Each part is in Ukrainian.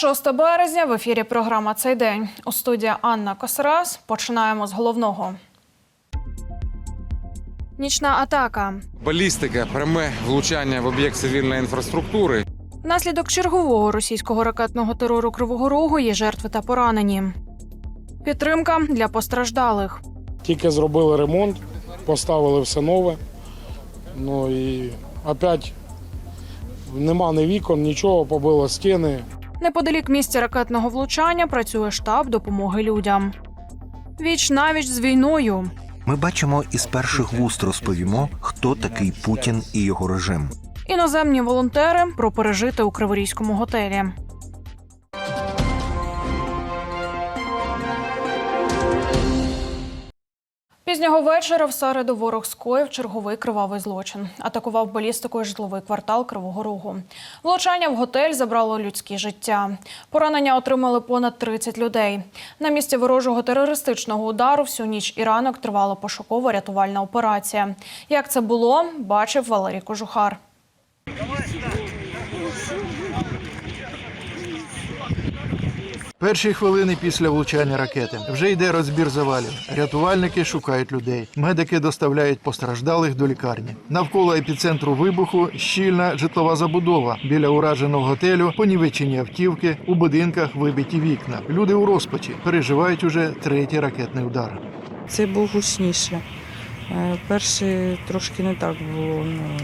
26 березня в ефірі програма Цей день. У студії Анна Косарас. Починаємо з головного. Нічна атака. Балістика, пряме влучання в об'єкт цивільної інфраструктури. Внаслідок чергового російського ракетного терору Кривого Рогу є жертви та поранені. Підтримка для постраждалих. Тільки зробили ремонт, поставили все нове. Ну і опять нема ні вікон, нічого, побило стіни. Неподалік місця ракетного влучання працює штаб допомоги людям. Віч навіч з війною. Ми бачимо із перших вуст розповімо, хто такий Путін і його режим. Іноземні волонтери про пережити у Криворізькому готелі. Пізнього вечора в середу ворог скоїв черговий кривавий злочин. Атакував балістикою житловий квартал Кривого Рогу. Влучання в готель забрало людські життя. Поранення отримали понад 30 людей. На місці ворожого терористичного удару всю ніч і ранок тривала пошукова рятувальна операція. Як це було, бачив Валерій Кожухар. Перші хвилини після влучання ракети вже йде розбір завалів. Рятувальники шукають людей. Медики доставляють постраждалих до лікарні. Навколо епіцентру вибуху щільна житлова забудова. Біля ураженого готелю понівечені автівки, у будинках вибиті вікна. Люди у розпачі переживають уже третій ракетний удар. Це був гучніше. Е, Перший трошки не так було. Ну,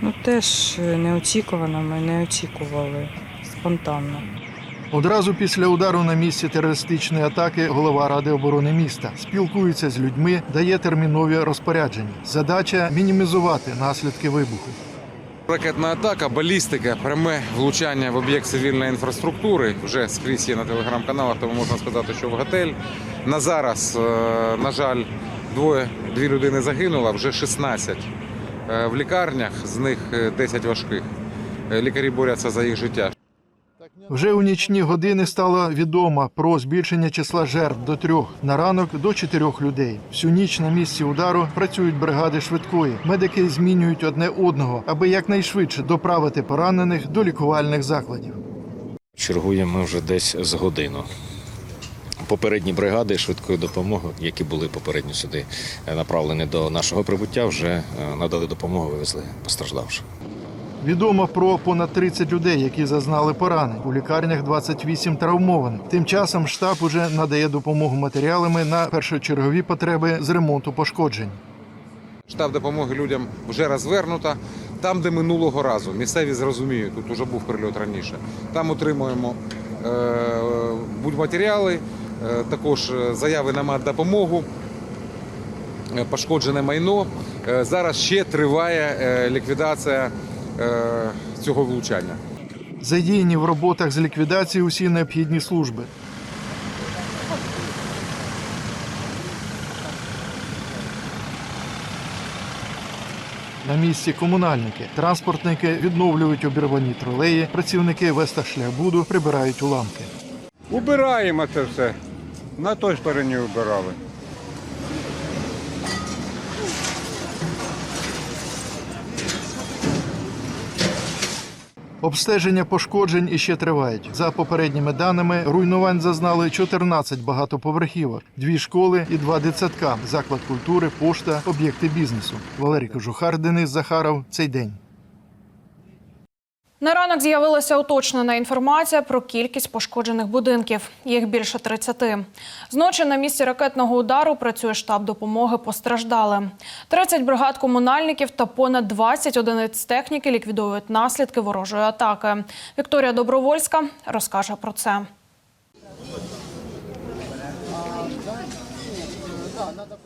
ну теж неочікувано, ми не очікували спонтанно. Одразу після удару на місці терористичної атаки голова ради оборони міста спілкується з людьми, дає термінові розпорядження. Задача мінімізувати наслідки вибуху. Ракетна атака, балістика, пряме влучання в об'єкт цивільної інфраструктури. Вже скрізь є на телеграм-каналах, тому можна сказати, що в готель. На зараз, е, на жаль, двоє дві людини загинуло, вже 16 Е, в лікарнях, з них е, 10 важких. Е, Лікарі борються за їх життя. Вже у нічні години стало відомо про збільшення числа жертв до трьох на ранок до чотирьох людей. Всю ніч на місці удару працюють бригади швидкої. Медики змінюють одне одного, аби якнайшвидше доправити поранених до лікувальних закладів. Чергуємо ми вже десь з годину. Попередні бригади швидкої допомоги, які були попередньо сюди направлені до нашого прибуття, вже е, надали допомогу, вивезли постраждавших. Відомо про понад 30 людей, які зазнали поранень. У лікарнях 28 травмованих. Тим часом штаб уже надає допомогу матеріалами на першочергові потреби з ремонту пошкоджень. Штаб допомоги людям вже розвернуто. Там, де минулого разу місцеві зрозуміють, тут вже був прильот раніше. Там отримуємо е, будь-матеріали, е, також е, заяви на мат-допомогу, пошкоджене майно. Зараз ще триває ліквідація цього влучання. Задіяні в роботах з ліквідації усі необхідні служби. На місці комунальники, транспортники відновлюють обірвані тролеї, працівники Весташляхбуду прибирають уламки. Убираємо це все. На той стороні убирали. Обстеження пошкоджень іще тривають. За попередніми даними, руйнувань зазнали 14 багатоповерхівок, дві школи і два дитсадка, заклад культури, пошта, об'єкти бізнесу. Валерій Кожухар, Денис Захаров. Цей день. На ранок з'явилася уточнена інформація про кількість пошкоджених будинків. Їх більше 30. Зночі на місці ракетного удару працює штаб допомоги постраждалим. 30 бригад комунальників та понад 20 одиниць техніки ліквідовують наслідки ворожої атаки. Вікторія Добровольська розкаже про це.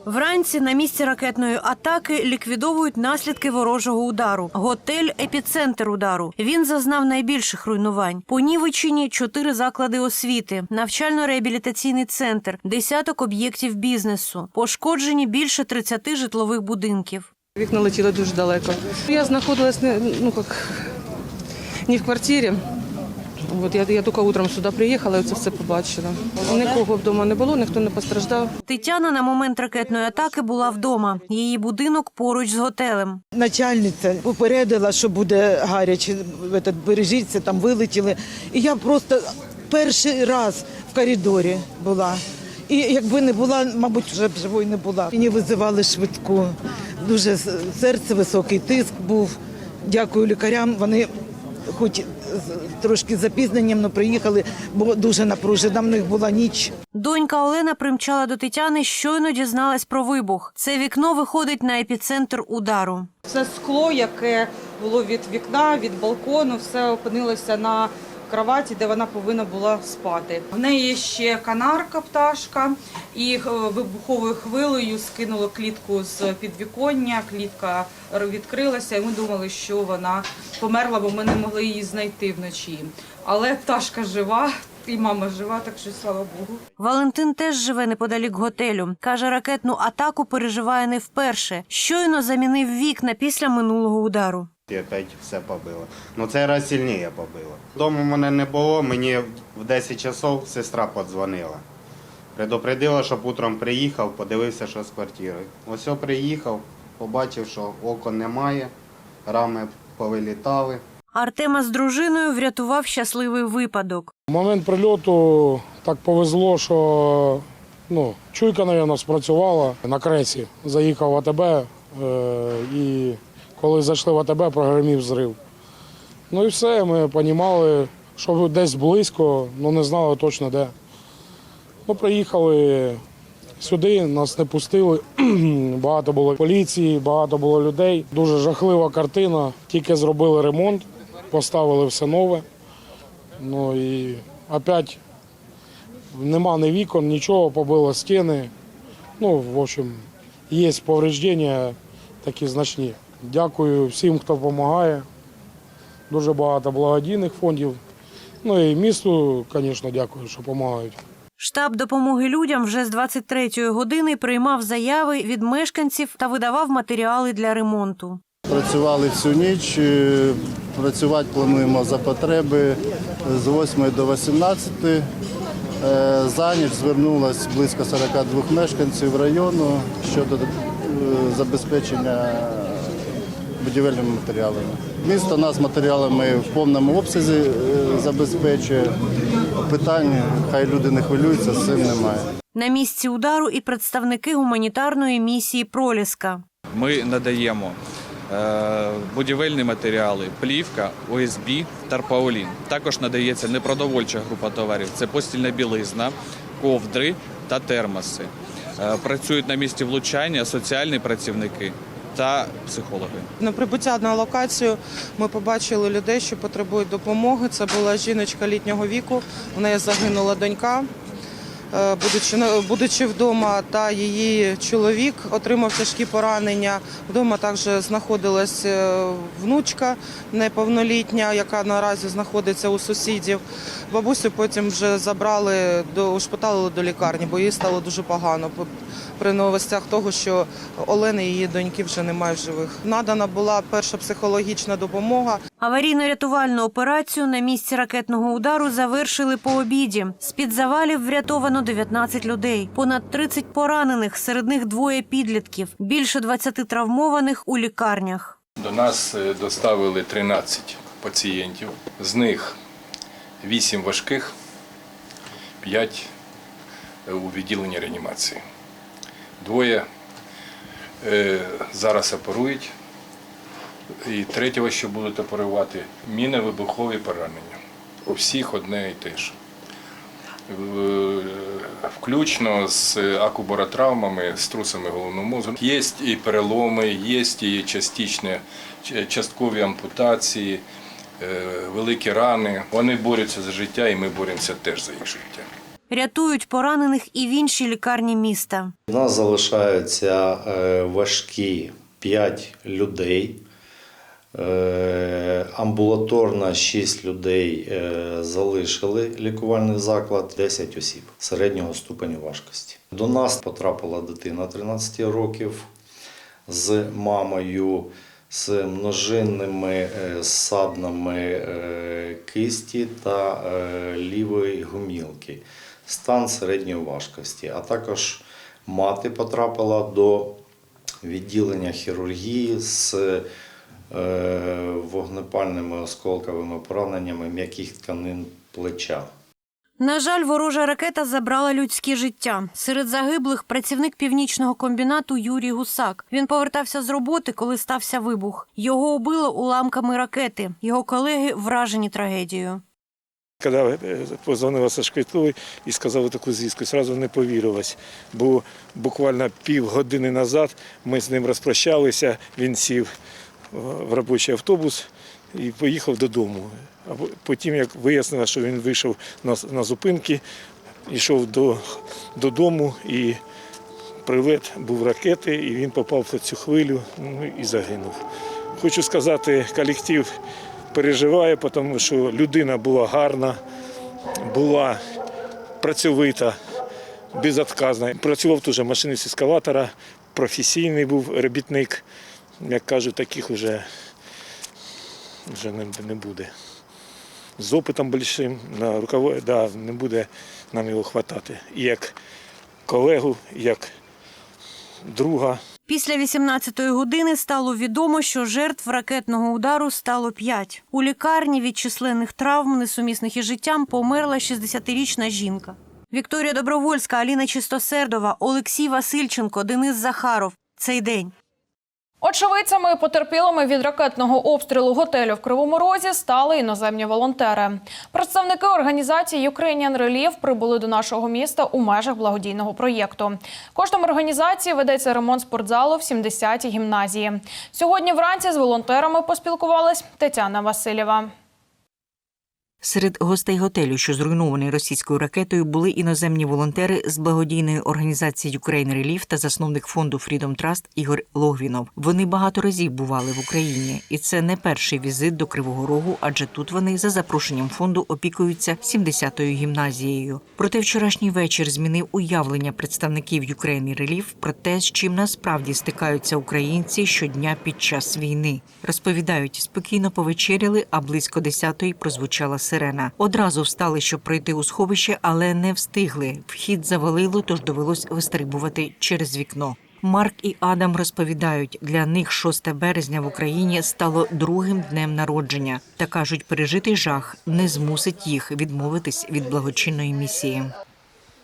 Вранці на місці ракетної атаки ліквідовують наслідки ворожого удару. Готель епіцентр удару. Він зазнав найбільших руйнувань. Понівечені чотири заклади освіти, навчально-реабілітаційний центр, десяток об'єктів бізнесу. Пошкоджені більше 30 житлових будинків. Вікна летіли дуже далеко. Я знаходилась ну, як, не в квартирі, От я, я тільки утром сюди приїхала і це все побачила. Нікого вдома не було, ніхто не постраждав. Тетяна на момент ракетної атаки була вдома. Її будинок поруч з готелем. Начальниця попередила, що буде гаряче, бережіться, там вилетіли. І я просто перший раз в коридорі була. І якби не була, мабуть, вже б живою не була. Мені визивали швидку. Дуже серце високий тиск був. Дякую лікарям. Вони хоч трошки запізненням, але приїхали, бо дуже напружена. В них була ніч. Донька Олена примчала до Тетяни, щойно дізналась про вибух. Це вікно виходить на епіцентр удару. Все скло, яке було від вікна, від балкону, все опинилося на кроваті, де вона повинна була спати. В неї є ще канарка, пташка, і е, вибуховою хвилею скинуло клітку з підвіконня. Клітка відкрилася, і ми думали, що вона померла, бо ми не могли її знайти вночі. Але пташка жива, і мама жива, так що слава Богу. Валентин теж живе неподалік готелю. Каже, ракетну атаку переживає не вперше. Щойно замінив вікна після минулого удару. І опять все побило. Ну цей раз сильніше побило. Дому мене не було, мені в 10 часов сестра подзвонила. Предупредила, щоб утром приїхав, подивився, що з квартирою. Ось я приїхав, побачив, що окон немає, рами повилітали. Артема з дружиною врятував щасливий випадок. В момент прильоту так повезло, що ну, чуйка, мабуть, спрацювала на кресі. Заїхав в АТБ е, і коли зайшли в АТБ, прогремів зрив. Ну і все, ми розуміли, що десь близько, але не знали точно де. Ну, приїхали сюди, нас не пустили. багато було поліції, багато було людей. Дуже жахлива картина. Тільки зробили ремонт, поставили все нове. Ну і опять нема ні вікон, нічого, побило стіни. Ну, в общем, є повреждення такі значні. Дякую всім, хто допомагає. Дуже багато благодійних фондів. Ну і місту, звісно, дякую, що допомагають. Штаб допомоги людям вже з 23-ї години приймав заяви від мешканців та видавав матеріали для ремонту. Працювали всю ніч, е, працювати плануємо за потреби з 8 до 18. Е, За ніч звернулось близько 42 мешканців району щодо е, забезпечення будівельними матеріалами. Місто нас матеріалами в повному обсязі е, забезпечує. Питань, хай люди не хвилюються, з цим немає. На місці удару і представники гуманітарної місії Проліска. Ми надаємо е, будівельні матеріали, плівка, ОСБ, тарпаулін. Також надається непродовольча група товарів. Це постільна білизна, ковдри та термоси. Е, працюють на місці влучання соціальні працівники та психологи. На прибуття на локацію ми побачили людей, що потребують допомоги. Це була жіночка літнього віку. В неї загинула донька. Е, Будучи, на- будучи вдома, та її чоловік отримав тяжкі поранення. Вдома також знаходилась е, внучка неповнолітня, яка наразі знаходиться у сусідів. Бабусю потім вже забрали до ушпиталили до лікарні, бо їй стало дуже погано по- при новостях того, що Олени її доньки вже немає в живих. Надана була перша психологічна допомога. Аварійно-рятувальну операцію на місці ракетного удару завершили по обіді. З-під завалів врятовано 19 людей, понад 30 поранених, серед них двоє підлітків, більше 20 травмованих у лікарнях. До нас е, доставили 13 пацієнтів, з них 8 важких, 5 у відділенні реанімації. Двоє е, зараз оперують, і третього, що будуть оперувати, мінно-вибухові поранення. У всіх одне і те ж. Е, Включно з акубаротравмами, з трусами головного мозку. Є і переломи, є і частичні, часткові ампутації, е, великі рани. Вони борються за життя, і ми боремося теж за їх життя. Рятують поранених і в іншій лікарні міста. У нас залишаються е, важкі 5 людей. Е, Амбулаторно 6 людей е, залишили лікувальний заклад, 10 осіб середнього ступеню важкості. До нас потрапила дитина 13 років з мамою з множинними саднами кисті та лівої гумілки, стан середньої важкості, а також мати потрапила до відділення хірургії з е, вогнепальними осколковими пораненнями м'яких тканин плеча. На жаль, ворожа ракета забрала людське життя. Серед загиблих працівник північного комбінату Юрій Гусак. Він повертався з роботи, коли стався вибух. Його убило уламками ракети. Його колеги вражені трагедією. Коли позвонила со швидкої і сказали таку звістку, одразу не повірилось. Бо буквально півгодини назад ми з ним розпрощалися, він сів в робочий автобус і поїхав додому. А потім, як вияснилося, що він вийшов на, на зупинки, йшов до, додому і прилет був ракети, і він попав в цю хвилю ну, і загинув. Хочу сказати, колектив переживає, тому що людина була гарна, була працьовита, безотказна. Працював теж машинист ескалатора, професійний був робітник. Як кажуть, таких вже, вже не, не буде. З опитом більшим на рукаво, да, не буде нам його хватати. І як колегу, як друга. Після 18-ї години стало відомо, що жертв ракетного удару стало п'ять. У лікарні від численних травм, несумісних із життям, померла 60-річна жінка. Вікторія Добровольська, Аліна Чистосердова, Олексій Васильченко, Денис Захаров. Цей день. Очевидцями потерпілими від ракетного обстрілу готелю в Кривому Розі стали іноземні волонтери. Представники організації Ukrainian Relief прибули до нашого міста у межах благодійного проєкту. Коштом організації ведеться ремонт спортзалу в 70-й гімназії. Сьогодні вранці з волонтерами поспілкувалась Тетяна Васильєва. Серед гостей готелю, що зруйнований російською ракетою, були іноземні волонтери з благодійної організації Ukraine Relief та засновник фонду Freedom Trust Ігор Логвінов. Вони багато разів бували в Україні, і це не перший візит до Кривого Рогу, адже тут вони за запрошенням фонду опікуються 70-ю гімназією. Проте вчорашній вечір змінив уявлення представників Ukraine Relief про те, з чим насправді стикаються українці щодня під час війни. Розповідають, спокійно повечеряли, а близько 10-ї прозвучала сирена. Одразу встали, щоб пройти у сховище, але не встигли. Вхід завалило, тож довелось вистрибувати через вікно. Марк і Адам розповідають, для них 6 березня в Україні стало другим днем народження та кажуть, пережитий жах не змусить їх відмовитись від благочинної місії.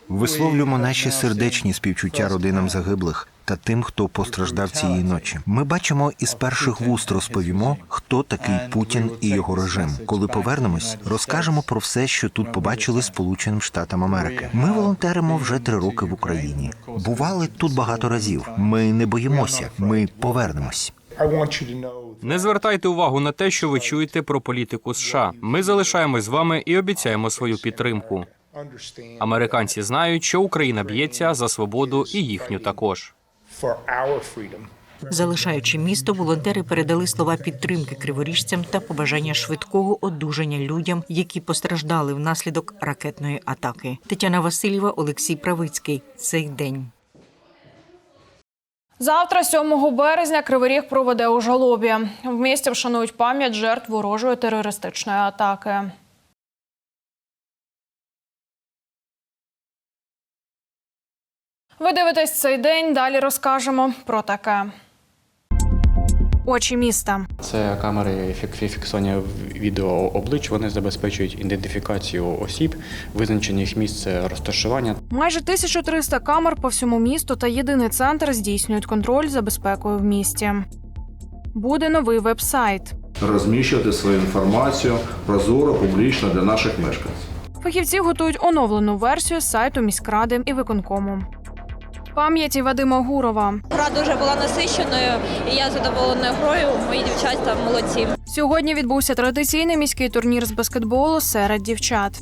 Висловлюємо наші сердечні співчуття родинам загиблих та тим, хто постраждав цієї ночі. Ми бачимо із перших вуст розповімо, хто такий Путін і його режим. Коли повернемось, розкажемо про все, що тут побачили Сполученим Штатам Америки. Ми волонтеримо вже три роки в Україні. Бували тут багато разів. Ми не боїмося. Ми повернемось. Не звертайте увагу на те, що ви чуєте про політику США. Ми залишаємось з вами і обіцяємо свою підтримку. Американці знають, що Україна б'ється за свободу і їхню також. Залишаючи місто, волонтери передали слова підтримки криворіжцям та побажання швидкого одужання людям, які постраждали внаслідок ракетної атаки. Тетяна Васильєва, Олексій Правицький. Цей день. Завтра, 7 березня, Кривий Ріг проведе у жалобі. В місті вшанують пам'ять жертв ворожої терористичної атаки. Ви дивитесь цей день. Далі розкажемо про таке. Очі міста. Це камери фік- фіксування відео облич. Вони забезпечують ідентифікацію осіб, визначення їх місце розташування. Майже 1300 камер по всьому місту та єдиний центр здійснюють контроль за безпекою в місті. Буде новий веб-сайт. розміщувати свою інформацію прозоро, публічно для наших мешканців. Фахівці готують оновлену версію сайту міськради і виконкому. Пам'яті Вадима Гурова. Гра дуже була насиченою, і я задоволеною грою. Мої дівчата молодці. Сьогодні відбувся традиційний міський турнір з баскетболу серед дівчат.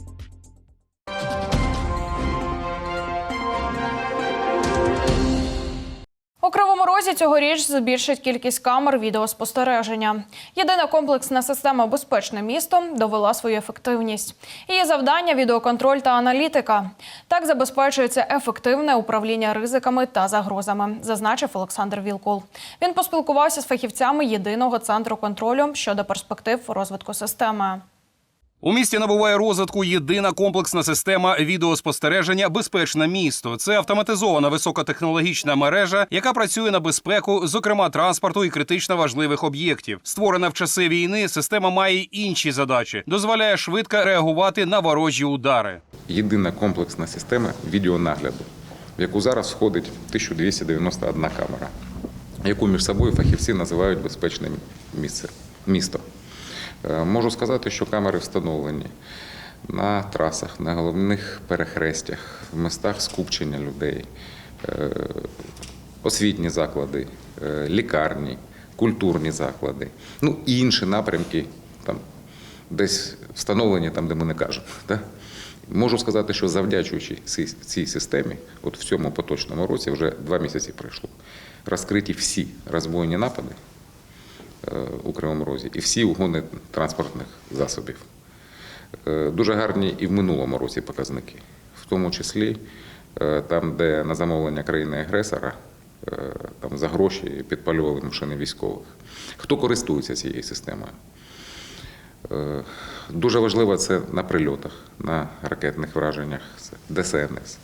Кривому розі цьогоріч збільшить кількість камер відеоспостереження. Єдина комплексна система Безпечне місто довела свою ефективність. Її завдання відеоконтроль та аналітика. Так забезпечується ефективне управління ризиками та загрозами, зазначив Олександр Вілкул. Він поспілкувався з фахівцями єдиного центру контролю щодо перспектив розвитку системи. У місті набуває розвитку єдина комплексна система відеоспостереження Безпечне місто. Це автоматизована високотехнологічна мережа, яка працює на безпеку, зокрема транспорту і критично важливих об'єктів. Створена в часи війни, система має інші задачі, дозволяє швидко реагувати на ворожі удари. Єдина комплексна система відеонагляду, в яку зараз входить 1291 камера, яку між собою фахівці називають безпечне місце, місто. Е, Можу сказати, що камери встановлені на трасах, на головних перехрестях, в містах скупчення людей, е, освітні заклади, е, лікарні, культурні заклади, ну і інші напрямки, там десь встановлені там, де ми не кажемо. Да? Можу сказати, що завдячуючи цій, системі, от в цьому поточному році вже два місяці пройшло, розкриті всі розбойні напади у Кривому Розі і всі угони транспортних засобів. Е, Дуже гарні і в минулому році показники, в тому числі е, там, де на замовлення країни-агресора е, там за гроші підпалювали машини військових. Хто користується цією системою? Дуже важливо це на прильотах, на ракетних враженнях, це ДСНС,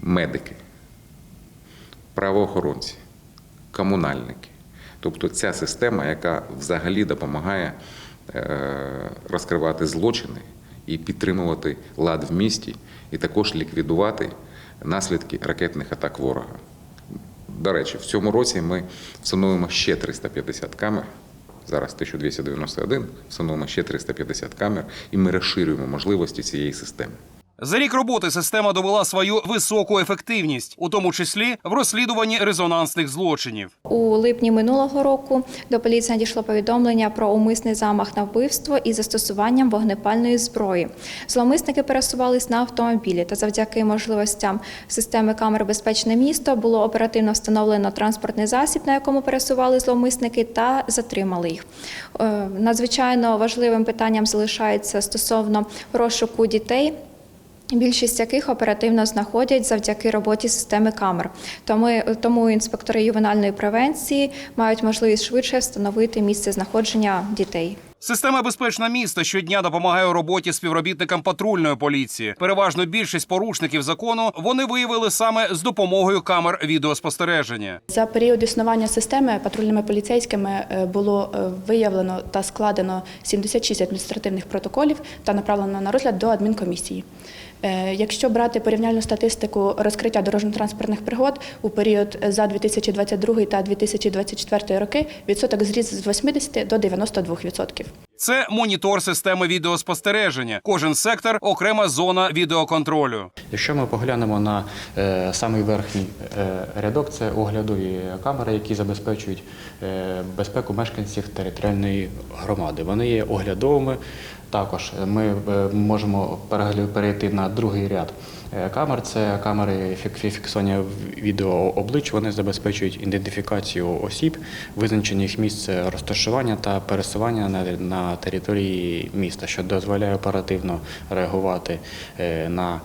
медики, правоохоронці, комунальники. Тобто ця система, яка взагалі допомагає е, розкривати злочини і підтримувати лад в місті, і також ліквідувати наслідки ракетних атак ворога. До речі, в цьому році ми встановимо ще 350 камер. Зараз 1291, встановимо ще 350 камер, і ми розширюємо можливості цієї системи. За рік роботи система довела свою високу ефективність, у тому числі в розслідуванні резонансних злочинів. У липні минулого року до поліції надійшло повідомлення про умисний замах на вбивство із застосуванням вогнепальної зброї. Зловмисники пересувались на автомобілі, та завдяки можливостям системи камер Безпечне місто було оперативно встановлено транспортний засіб, на якому пересували зловмисники, та затримали їх. Е, Надзвичайно важливим питанням залишається стосовно розшуку дітей. Більшість яких оперативно знаходять завдяки роботі системи камер. Тому, тому інспектори ювенальної превенції мають можливість швидше встановити місце знаходження дітей. Система безпечне місто щодня допомагає у роботі співробітникам патрульної поліції. Переважно більшість порушників закону вони виявили саме з допомогою камер відеоспостереження. За період існування системи патрульними поліцейськими е, було е, виявлено та складено 76 адміністративних протоколів та направлено на розгляд до адмінкомісії. Е, Якщо брати порівняльну статистику розкриття дорожньо-транспортних пригод у період за 2022 та 2024 роки, відсоток зріс з 80 до 92%. Це монітор системи відеоспостереження. Кожен сектор окрема зона відеоконтролю. Якщо ми поглянемо на е, самий верхній е, рядок, це оглядові камери, які забезпечують е, безпеку мешканців територіальної громади. Вони є оглядовими. Також ми е, можемо перейти на другий ряд е, камер. Це камери фіксування відео облич. Вони забезпечують ідентифікацію осіб, визначення їх місце розташування та пересування на, території міста, що дозволяє оперативно реагувати е, на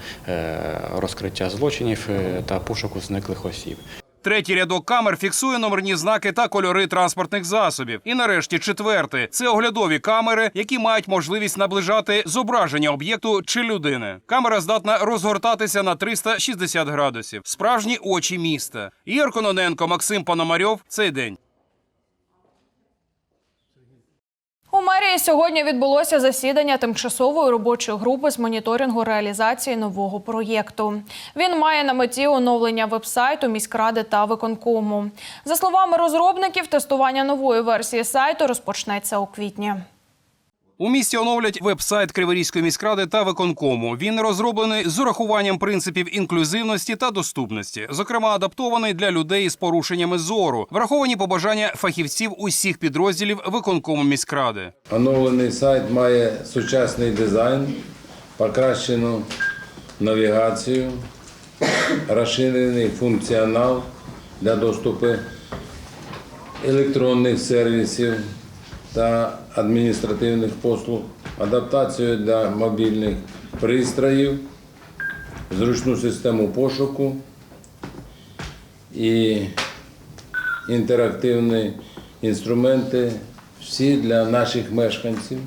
розкриття злочинів та пошуку зниклих осіб. Третій рядок камер фіксує номерні знаки та кольори транспортних засобів. І нарешті четвертий це оглядові камери, які мають можливість наближати зображення об'єкту чи людини. Камера здатна розгортатися на 360 градусів. Справжні очі міста. Ігор Кононенко, Максим Пономарьов. Цей день. У мерії сьогодні відбулося засідання тимчасової робочої групи з моніторингу реалізації нового проєкту. Він має на меті оновлення вебсайту міськради та виконкому. За словами розробників, тестування нової версії сайту розпочнеться у квітні. У місті оновлять веб-сайт Криворізької міськради та виконкому. Він розроблений з урахуванням принципів інклюзивності та доступності, зокрема адаптований для людей з порушеннями зору, враховані побажання фахівців усіх підрозділів виконкому міськради. Оновлений сайт має сучасний дизайн, покращену навігацію, розширений функціонал, для доступу електронних сервісів та адміністративних послуг, адаптацію для мобільних пристроїв, зручну систему пошуку і інтерактивні інструменти всі для наших мешканців,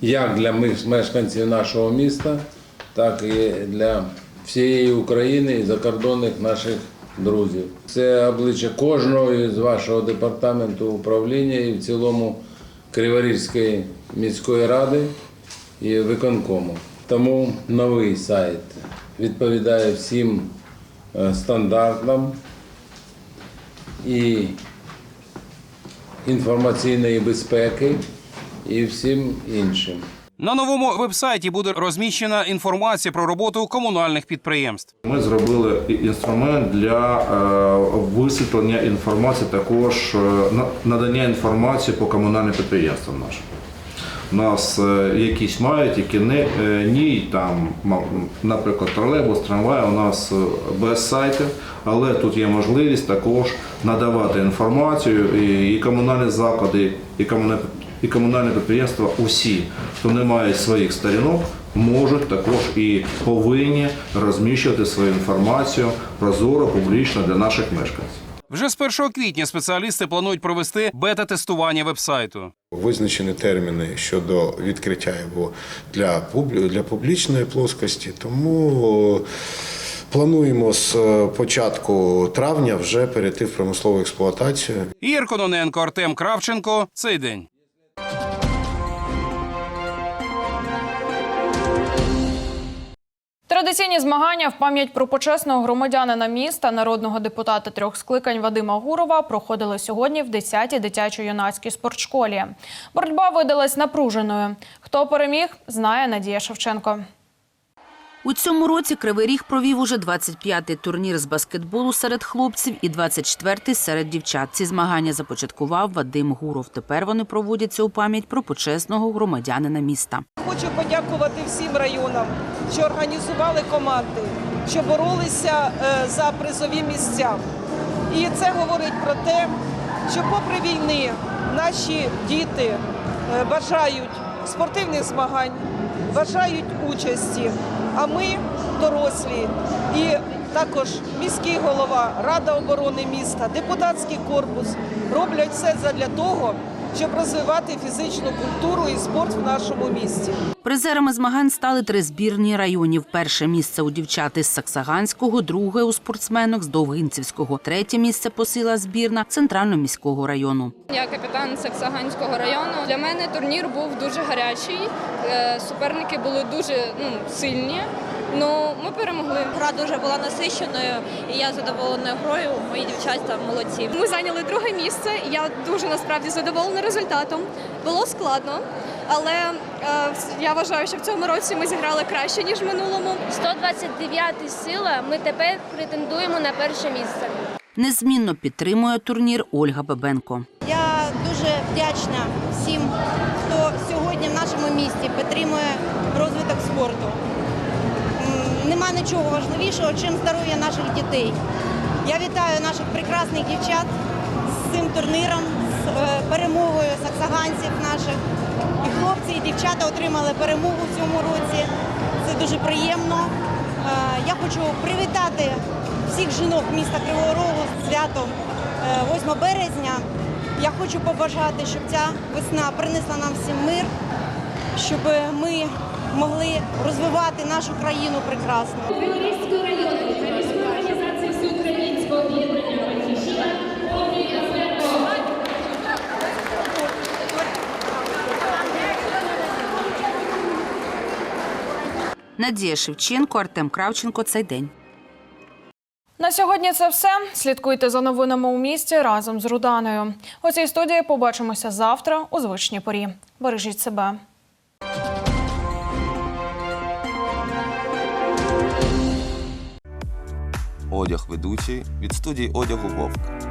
як для мешканців нашого міста, так і для всієї України і закордонних наших друзів. Це обличчя кожного з вашого департаменту управління і в цілому Криворізької міської ради і виконкому. Тому новий сайт відповідає всім е, стандартам і інформаційної безпеки і всім іншим. На новому вебсайті буде розміщена інформація про роботу комунальних підприємств. Ми зробили інструмент для е, висвітлення інформації, також е, на- надання інформації по комунальним підприємствам нашим. У нас е, якісь мають, які не ні, там, наприклад, тролейбус, трамвай у нас без сайтів, але тут є можливість також надавати інформацію і комунальні заклади, і комунальні, і комунальні підприємства, усі, хто не має своїх сторінок, можуть також і повинні розміщувати свою інформацію прозоро, публічно для наших мешканців. Вже з 1 квітня спеціалісти планують провести бета-тестування вебсайту. Визначені терміни щодо відкриття його для, публі... для публічної плоскості, тому плануємо з е, початку травня вже перейти в промислову експлуатацію. Ігор Кононенко, Артем Кравченко. Цей день. Традиційні змагання в пам'ять про почесного громадянина міста, народного депутата трьох скликань Вадима Гурова проходили сьогодні в 10-й дитячо-юнацькій спортшколі. Боротьба видалась напруженою. Хто переміг, знає Надія Шевченко. У цьому році Кривий Ріг провів уже 25-й турнір з баскетболу серед хлопців і 24-й серед дівчат. Ці змагання започаткував Вадим Гуров. Тепер вони проводяться у пам'ять про почесного громадянина міста. Хочу подякувати всім районам, що організували команди, що боролися е, за призові місця. І це говорить про те, що попри війни наші діти е, бажають спортивних змагань, бажають участі. А ми, дорослі, і також міський голова, Рада оборони міста, депутатський корпус роблять все задля того, щоб розвивати фізичну культуру і спорт в нашому місті. Призерами змагань стали три збірні районів. Перше місце у дівчат із Саксаганського, друге у спортсменок з Довгинцівського, третє місце посіла збірна центрально-міського району. Я капітан Саксаганського району. Для мене турнір був дуже гарячий. Е, Суперники були дуже ну, сильні. Ну, ми перемогли. Гра дуже була насиченою, і я задоволена грою. Мої дівчата молодці. Ми зайняли друге місце. Я дуже насправді задоволена результатом. Було складно, але е, я вважаю, що в цьому році ми зіграли краще ніж в минулому. 129 сила. Ми тепер претендуємо на перше місце. Незмінно підтримує турнір Ольга Бебенко. Я дуже вдячна всім, хто сьогодні в нашому місті підтримує розвиток спорту. Нема нічого важливішого, чим здоров'я наших дітей. Я вітаю наших прекрасних дівчат з цим турніром, з е, перемогою саксаганців наших. І хлопці, і дівчата отримали перемогу в цьому році. Це дуже приємно. Е, Я хочу привітати всіх жінок міста Кривого Рогу з святом е, 8 березня. Я хочу побажати, щоб ця весна принесла нам всім мир, щоб ми могли розвивати нашу країну прекрасно. Криворізького району Криворізької організації Всеукраїнського об'єднання «Батьківщина» Надія Шевченко, Артем Кравченко. Цей день. На сьогодні це все. Слідкуйте за новинами у місті разом з Руданою. У цій студії побачимося завтра у звичній порі. Бережіть себе. Одяг ведучий від студії одягу Вовк.